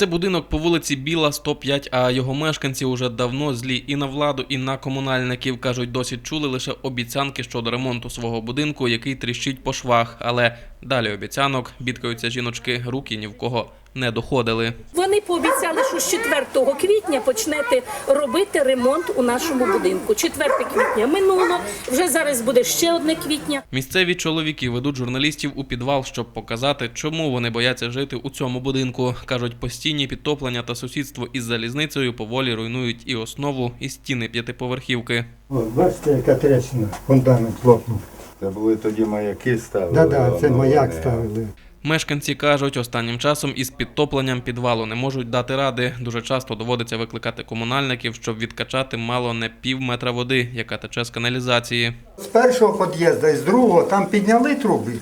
Це будинок по вулиці Біла, 105, а його мешканці уже давно злі і на владу, і на комунальників. Кажуть, досі чули лише обіцянки щодо ремонту свого будинку, який тріщить по швах. Але далі обіцянок бідкаються жіночки, руки ні в кого не доходили. Вони пообіцяли, що з 4 квітня почнете робити ремонт у нашому будинку. 4 квітня минуло, вже зараз буде ще одне квітня. Місцеві чоловіки ведуть журналістів у підвал, щоб показати, чому вони бояться жити у цьому будинку. кажуть, постійні підтоплення та сусідство із залізницею поволі руйнують і основу, і стіни п'ятиповерхівки. От, бачите, яка трещина, фундамент лопнув. Це були тоді маяки ставили. Да, да, це маяк ставили. Мешканці кажуть, останнім часом із підтопленням підвалу не можуть дати ради. Дуже часто доводиться викликати комунальників, щоб відкачати мало не пів метра води, яка тече з каналізації. З першого під'їзду і з другого там підняли труби,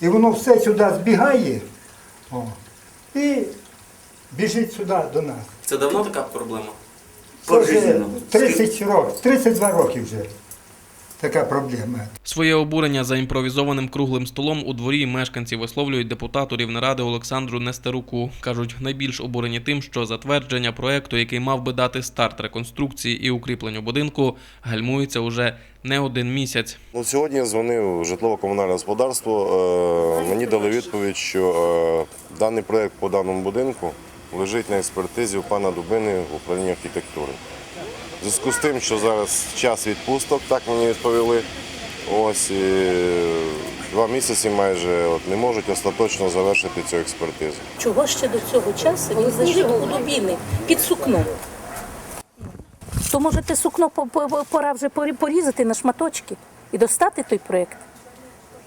і воно все сюди збігає о, і біжить сюди до нас. Це давно така проблема? Це вже 30 років, 32 роки вже така проблема. Своє обурення за імпровізованим круглим столом у дворі мешканці висловлюють депутату Рівнеради Олександру Нестеруку. кажуть, найбільш обурені тим, що затвердження проекту, який мав би дати старт реконструкції і укріпленню будинку, гальмується уже не один місяць. Ну, сьогодні я дзвонив в житлово-комунальне господарство. Е, Мені дали відповідь, що е, даний проєкт по даному будинку лежить на експертизі у пана Дубини в управлінні архітектури. В зв'язку з тим, що зараз час відпусток, так мені відповіли. Ось і два місяці майже от, не можуть остаточно завершити цю експертизу. Чого ще до цього часу він лежить у дубіни під сукном? То можете сукно по- по- пора вже порі- порізати на шматочки і достати той проєкт.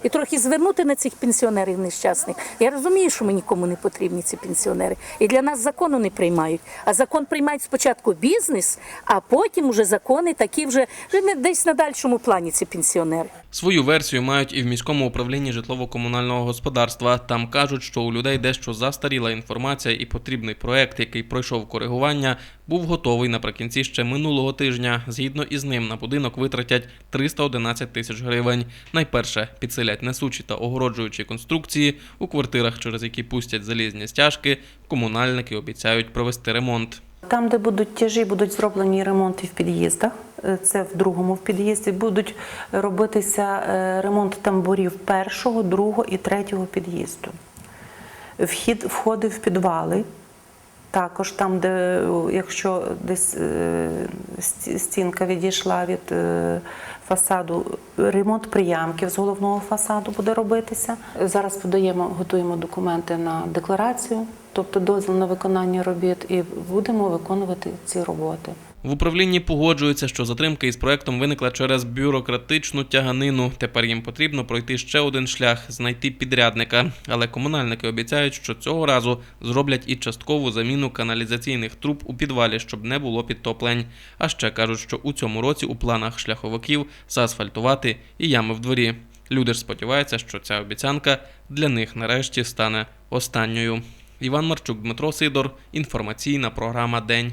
І трохи звернути на цих пенсіонерів нещасних. Я розумію, що ми нікому не потрібні ці пенсіонери. І для нас закону не приймають. А закон приймають спочатку бізнес, а потім уже закони такі вже, вже десь на дальшому плані ці пенсіонери. Свою версію мають і в міському управлінні житлово-комунального господарства. Там кажуть, що у людей дещо застаріла інформація, і потрібний проект, який пройшов коригування, був готовий наприкінці ще минулого тижня. Згідно із ним на будинок витратять 311 тисяч гривень. Найперше підсилять несучі та огороджуючі конструкції у квартирах, через які пустять залізні стяжки. Комунальники обіцяють провести ремонт. Там, де будуть тяжі, будуть зроблені ремонти в під'їздах. Е, Це в другому під'їзді. Будуть робитися е, ремонт тамбурів першого, другого і третього під'їзду. Вхід, входи в підвали. Також там, де якщо десь е, стінка відійшла від фасаду, ремонт приямків з головного фасаду буде робитися. Зараз подаємо, готуємо документи на декларацію, тобто дозвіл на виконання робіт, і будемо виконувати ці роботи. В управлінні погоджуються, що затримка із проектом виникла через бюрократичну тяганину. Тепер їм потрібно пройти ще один шлях знайти підрядника. Але комунальники обіцяють, що цього разу зроблять і часткову заміну каналізаційних труб у підвалі, щоб не було підтоплень. А ще кажуть, що у цьому році у планах шляховиків заасфальтувати і ями в дворі. Люди ж сподіваються, що ця обіцянка для них нарешті стане останньою. Іван Марчук, Дмитро Сидор. Інформаційна програма День.